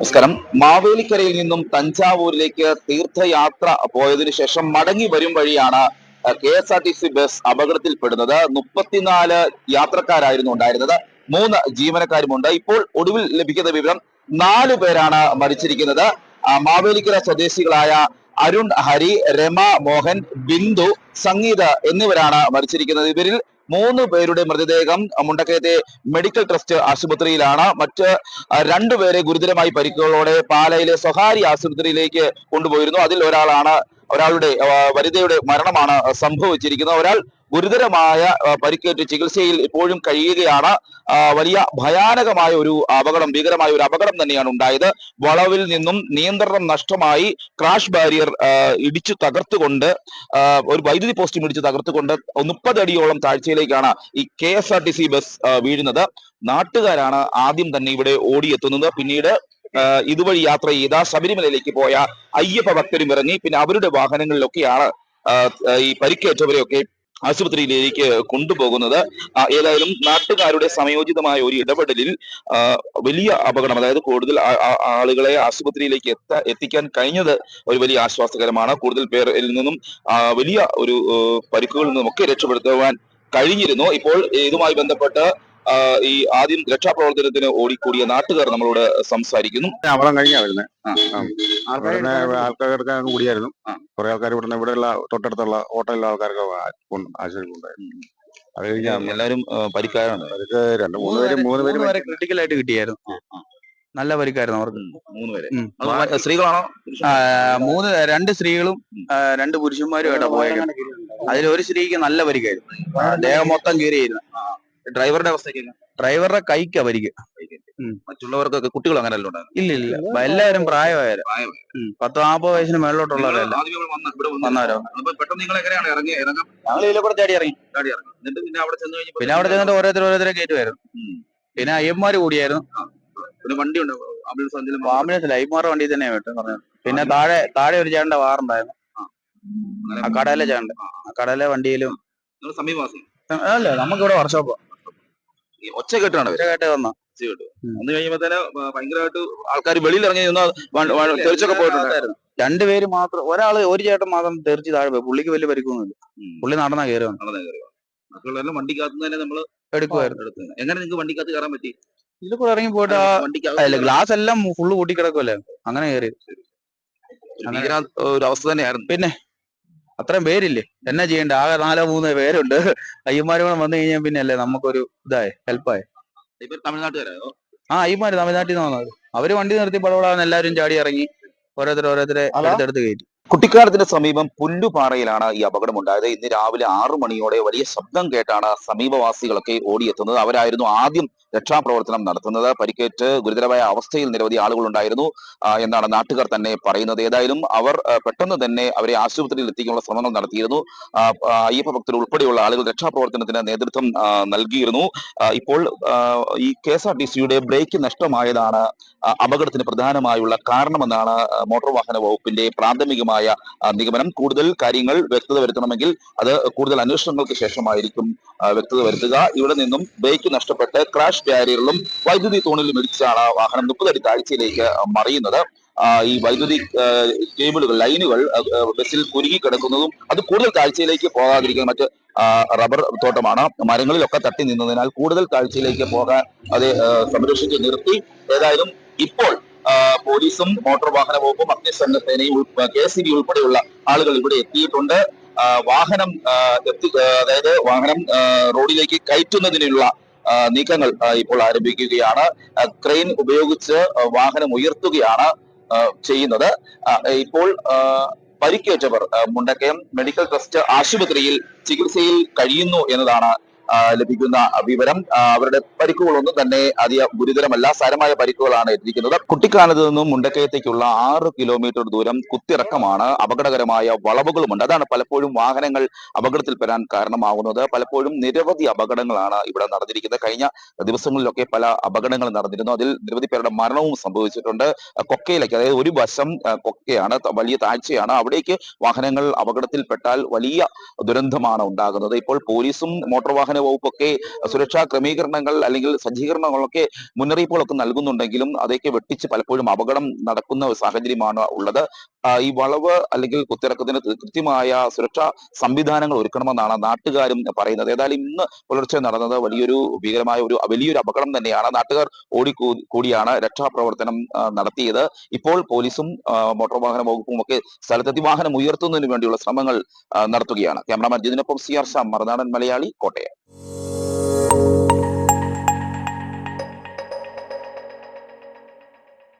നമസ്കാരം. മാവേലിക്കരയിൽ നിന്നും തഞ്ചാവൂരിലേക്ക് തീർത്ഥയാത്ര പോയതിനു ശേഷം മടങ്ങി വരും വഴിയാണ് K S R T C bus അപകടത്തിൽപ്പെടുന്നത്. മുപ്പത്തിനാല് യാത്രക്കാരായിരുന്നു ഉണ്ടായിരുന്നത്. മൂന്ന് ജീവനക്കാരുമുണ്ട്. ഇപ്പോൾ ഒടുവിൽ ലഭിക്കുന്ന വിവരം നാലു പേരാണ് മരിച്ചിരിക്കുന്നത്. മാവേലിക്കര സ്വദേശികളായ അരുൺ ഹരി രമ മോഹൻ ബിന്ദു സംഗീത എന്നിവരാണ് മരിച്ചിരിക്കുന്നത്. ഇവരിൽ മൂന്ന് പേരുടെ മൃതദേഹം മുണ്ടക്കയത്തെ മെഡിക്കൽ ട്രസ്റ്റ് ആശുപത്രിയിലാണ്. മറ്റ് രണ്ടുപേരെ ഗുരുതരമായി പരിക്കുകളോടെ പാലയിലെ സ്വകാര്യ ആശുപത്രിയിലേക്ക് കൊണ്ടുപോയിരുന്നു. അതിൽ ഒരാളാണ് ഒരാളുടെ വനിതയുടെ മരണമാണ് സംഭവിച്ചിരിക്കുന്നത്. ഒരാൾ ഗുരുതരമായ പരിക്കേറ്റ് ചികിത്സയിൽ ഇപ്പോഴും കഴിയുകയാണ്. വലിയ ഭയാനകമായ ഒരു അപകടം ഭീകരമായ ഒരു അപകടം തന്നെയാണ് ഉണ്ടായത്. വളവിൽ നിന്നും നിയന്ത്രണം നഷ്ടമായി ക്രാഷ് ബാരിയർ ഇടിച്ചു തകർത്തുകൊണ്ട് ഒരു വൈദ്യുതി പോസ്റ്റും ഇടിച്ചു തകർത്തുകൊണ്ട് മുപ്പത് അടിയോളം താഴ്ചയിലേക്കാണ് ഈ K S R T C bus വീഴുന്നത്. നാട്ടുകാരാണ് ആദ്യം തന്നെ ഇവിടെ ഓടിയെത്തുന്നത്. പിന്നീട് ഇതുവഴി യാത്ര ചെയ്ത ശബരിമലയിലേക്ക് പോയ അയ്യപ്പ ഭക്തരും ഇറങ്ങി. പിന്നെ അവരുടെ വാഹനങ്ങളിലൊക്കെയാണ് ഈ പരിക്കേറ്റവരെയൊക്കെ ആശുപത്രിയിലേക്ക് കൊണ്ടുപോകുന്നത്. ഏതായാലും നാട്ടുകാരുടെ സമയോചിതമായ ഒരു ഇടപെടലിൽ വലിയ അപകടം അതായത് കൂടുതൽ ആളുകളെ ആശുപത്രിയിലേക്ക് എത്ത എത്തിക്കാൻ കഴിഞ്ഞത് ഒരു വലിയ ആശ്വാസകരമാണ്. കൂടുതൽ പേരിൽ നിന്നും വലിയ ഒരു പരിക്കുകളിൽ നിന്നും ഒക്കെ രക്ഷപ്പെടുത്തുവാൻ കഴിഞ്ഞിരുന്നു. ഇപ്പോൾ ഇതുമായി ബന്ധപ്പെട്ട് ഈ ആദ്യം രക്ഷാപ്രവർത്തനത്തിന് ഓടിക്കൂടിയ നാട്ടുകാർ നമ്മളോട് സംസാരിക്കുന്നു. അപകടം കഴിഞ്ഞാ വരുന്നത് ആൾക്കാർക്ക് കൂടിയായിരുന്നു. കുറെ ആൾക്കാർ ഇവിടുന്ന് ഇവിടെയുള്ള തൊട്ടടുത്തുള്ള ഹോട്ടലിലെ ആൾക്കാർക്ക് ആശുപത്രി ഉണ്ടായിരുന്നു അത് കഴിഞ്ഞാ എല്ലാവരും പരിക്കാരാണ്. അവർക്ക് രണ്ട് മൂന്ന് പേര് മൂന്ന് പേര് ക്രിട്ടിക്കൽ ആയിട്ട് കിട്ടിയായിരുന്നു. നല്ല പരിക്കായിരുന്നു അവർക്ക്. മൂന്ന് പേര്. സ്ത്രീകളാണോ? മൂന്ന് രണ്ട് സ്ത്രീകളും രണ്ട് പുരുഷന്മാരും ആയിട്ടാ പോയേക്കുന്നത്. അതിൽ ഒരു സ്ത്രീക്ക് നല്ല പരിക്കായിരുന്നു. ദേഹം മൊത്തം കീറിയായിരുന്നു ഡ്രൈവറുടെ അവസ്ഥയ്ക്ക് ഡ്രൈവറുടെ കൈക്ക് പരിക്ക് മറ്റുള്ളവർക്കൊക്കെ കുട്ടികൾ അങ്ങനെയല്ലോ ഇല്ല ഇല്ല. എല്ലാവരും പ്രായമായാലും. പത്ത് നാപ്പത് വയസ്സിന് മേളിലോട്ടുള്ളവരല്ല ഇവിടെ വന്നവരോ. ഞങ്ങൾ ഇതിലെ കൂടെ ചാടി ഇറങ്ങി. പിന്നെ അവിടെ ചെന്നിട്ട് ഓരോരുത്തർ ഓരോരുത്തരെ കയറ്റുമായിരുന്നു. പിന്നെ അയ്യന്മാര് കൂടിയായിരുന്നു. പിന്നെ വണ്ടി ഉണ്ട് ആംബുലൻസ് അല്ല അയ്യന്മാരുടെ വണ്ടി തന്നെ വിട്ടു പറഞ്ഞു പിന്നെ താഴെ താഴെ ഒരു ചേട്ടന്റെ വാറുണ്ടായിരുന്നു. ആ. കടയിലെ ചേട്ടൻ ആ കടയിലെ വണ്ടിയിലും അല്ല നമുക്കിവിടെ വർക്ക്ഷോപ്പ് ഈ ഒച്ച കേട്ടാണ് അവർ. കേട്ട് വന്ന? ഒച്ച കേട്ടു. വന്നു കഴിയുമ്പോ തന്നെ ഭയങ്കരമായിട്ട് ആൾക്കാർ വെളിയിൽ ഇറങ്ങി നിന്ന് തെറിച്ചൊക്കെ പോയിട്ടുണ്ടായിരുന്നു രണ്ടുപേര് മാത്രം ഒരാൾ ഒരു ചേട്ടൻ മാത്രം തെറിച്ച് താഴെ പോയി. പുള്ളിക്ക് വലിയ പരിക്കൊന്നുമില്ല. പുള്ളി നടന്നാ കയറി വന്നു നടന്നേ കയറി മറ്റുള്ളവരെല്ലാം വണ്ടിക്കകത്ത് തന്നെ നമ്മൾ എടുക്കുമായിരുന്നു എങ്ങനെ നിങ്ങൾക്ക് വണ്ടിക്കകത്ത് കയറാൻ പറ്റി? ഇതിൽ കൂടെ ഇറങ്ങി പോയിട്ട് അല്ല ഗ്ലാസ് എല്ലാം ഫുള്ള് കൂട്ടി കിടക്കുമല്ലേ അങ്ങനെ കയറി ഒരു അവസ്ഥ തന്നെയായിരുന്നു. അത്രയും പേരില്ലേ? എന്നാ ചെയ്യണ്ട? ആകെ നാലോ മൂന്നോ പേരുണ്ട്. അയ്യന്മാരും കൂടെ വന്നു കഴിഞ്ഞാൽ പിന്നെ അല്ലേ നമുക്കൊരു ഇതായി ഹെൽപ്പായി. ആ അയ്യന്മാര് തമിഴ്നാട്ടിൽ നിന്ന് വന്നത്. അവർ വണ്ടി നിർത്തി പടപടാന്ന് എല്ലാവരും ചാടി ഇറങ്ങി. ഓരോരുത്തർ ഓരോരുത്തരെ അടുത്തടുത്ത് കയറ്റി. കുട്ടിക്കാലത്തിന് സമീപം പുല്ലുപാറയിലാണ് ഈ അപകടം ഉണ്ടായത് ഇന്ന് രാവിലെ ആറു മണിയോടെ വലിയ ശബ്ദം കേട്ടാണ് സമീപവാസികളൊക്കെ ഓടിയെത്തുന്നത്. അവരായിരുന്നു ആദ്യം രക്ഷാപ്രവർത്തനം നടത്തുന്നത്. പരിക്കേറ്റ് ഗുരുതരമായ അവസ്ഥയിൽ നിരവധി ആളുകൾ ഉണ്ടായിരുന്നു എന്നാണ് നാട്ടുകാർ തന്നെ പറയുന്നത്. ഏതായാലും അവർ പെട്ടെന്ന് തന്നെ അവരെ ആശുപത്രിയിൽ എത്തിക്കാനുള്ള ശ്രമങ്ങൾ നടത്തിയിരുന്നു. അയ്യപ്പ ഭക്തർ ഉൾപ്പെടെയുള്ള ആളുകൾ രക്ഷാപ്രവർത്തനത്തിന് നേതൃത്വം നൽകിയിരുന്നു. ഇപ്പോൾ ഈ കെ എസ് ആർ ടി സിയുടെ ബ്രേക്ക് നഷ്ടമായതാണ് അപകടത്തിന് പ്രധാനമായുള്ള കാരണമെന്നാണ് മോട്ടോർ വാഹന വകുപ്പിന്റെ പ്രാഥമികമായ ആ, നിഗമനം. കൂടുതൽ കാര്യങ്ങൾ വ്യക്തത വരുത്തണമെങ്കിൽ അത് കൂടുതൽ അന്വേഷണങ്ങൾക്ക് ശേഷമായിരിക്കും വ്യക്തത വരുത്തുക. ഇവിടെ നിന്നും ബ്രേക്ക് നഷ്ടപ്പെട്ട് ക്രാഷ് ബാരിയറിലും വൈദ്യുതി തൂണിലും ഇടിച്ചാണ് വാഹനം മുപ്പതടി താഴ്ചയിലേക്ക് മറിയുന്നത്. ഈ വൈദ്യുതി കേബിളുകൾ ലൈനുകൾ ബസ്സിൽ കുരുങ്ങി കിടക്കുന്നതും അത് കൂടുതൽ താഴ്ചയിലേക്ക് പോകാതിരിക്കാൻ മറ്റ് റബ്ബർ തോട്ടമാണ്. മരങ്ങളിലൊക്കെ തട്ടി നിന്നതിനാൽ കൂടുതൽ താഴ്ചയിലേക്ക് പോകാൻ അത് സംരക്ഷിച്ച് നിർത്തി. ഏതായാലും ഇപ്പോൾ പോലീസും മോട്ടോർ വാഹന വകുപ്പും അഗ്നിശമന സേനയും കെ എസ് ബി ഉൾപ്പെടെയുള്ള ആളുകൾ ഇവിടെ എത്തിയിട്ടുണ്ട്. വാഹനം എത്തി അതായത് വാഹനം റോഡിലേക്ക് കയറ്റുന്നതിനുള്ള നീക്കങ്ങൾ ഇപ്പോൾ ആരംഭിക്കുകയാണ്. ക്രെയിൻ ഉപയോഗിച്ച് വാഹനം ഉയർത്തുകയാണ് ചെയ്യുന്നത്. ഇപ്പോൾ പരിക്കേറ്റവർ മുണ്ടക്കയം മെഡിക്കൽ ട്രസ്റ്റ് ആശുപത്രിയിൽ ചികിത്സയിൽ കഴിയുന്നു എന്നതാണ് ലഭിക്കുന്ന വിവരം അവരുടെ പരിക്കുകളൊന്നും തന്നെ അധിക ഗുരുതരമല്ല. സാരമായ പരിക്കുകളാണ് എത്തിയിരിക്കുന്നത് കുട്ടിക്കാനത്ത് നിന്നും മുണ്ടക്കയത്തേക്കുള്ള ആറ് കിലോമീറ്റർ ദൂരം കുത്തിറക്കമാണ്. അപകടകരമായ വളവുകളുമുണ്ട്. അതാണ് പലപ്പോഴും വാഹനങ്ങൾ അപകടത്തിൽപ്പെടാൻ കാരണമാകുന്നത്. പലപ്പോഴും നിരവധി അപകടങ്ങളാണ് ഇവിടെ നടന്നിരിക്കുന്നത്. കഴിഞ്ഞ ദിവസങ്ങളിലൊക്കെ പല അപകടങ്ങൾ നടന്നിരുന്നു. അതിൽ നിരവധി പേരുടെ മരണവും സംഭവിച്ചിട്ടുണ്ട്. കൊക്കയിലേക്ക് അതായത് ഒരു വശം കൊക്കയാണ് വലിയ താഴ്ചയാണ്. അവിടേക്ക് വാഹനങ്ങൾ അപകടത്തിൽപ്പെട്ടാൽ വലിയ ദുരന്തമാണ് ഉണ്ടാകുന്നത്. ഇപ്പോൾ പോലീസും മോട്ടോർ വാഹന വകുപ്പൊക്കെ സുരക്ഷാ ക്രമീകരണങ്ങൾ അല്ലെങ്കിൽ സജ്ജീകരണങ്ങളൊക്കെ മുന്നറിയിപ്പുകളൊക്കെ നൽകുന്നുണ്ടെങ്കിലും അതൊക്കെ വെട്ടിച്ച് പലപ്പോഴും അപകടം നടക്കുന്ന സാഹചര്യമാണ് ഉള്ളത്. ഈ വളവ് അല്ലെങ്കിൽ കുത്തിറക്കത്തിന് കൃത്യമായ സുരക്ഷാ സംവിധാനങ്ങൾ ഒരുക്കണമെന്നാണ് നാട്ടുകാരും പറയുന്നത്. ഏതായാലും ഇന്ന് പുലർച്ചെ നടന്നത് വലിയൊരു ഭീകരമായ ഒരു വലിയൊരു അപകടം തന്നെയാണ്. നാട്ടുകാർ ഓടി കൂടിയാണ് രക്ഷാപ്രവർത്തനം നടത്തിയത്. ഇപ്പോൾ പോലീസും മോട്ടോർ വാഹന വകുപ്പും ഒക്കെ സ്ഥലത്തെത്തി വാഹനം ഉയർത്തുന്നതിന് വേണ്ടിയുള്ള ശ്രമങ്ങൾ നടത്തുകയാണ്. ക്യാമറാമാൻ ജിതിനൊപ്പം സി ആർ ശ്യാം മറുനാടൻ മലയാളി കോട്ടയം.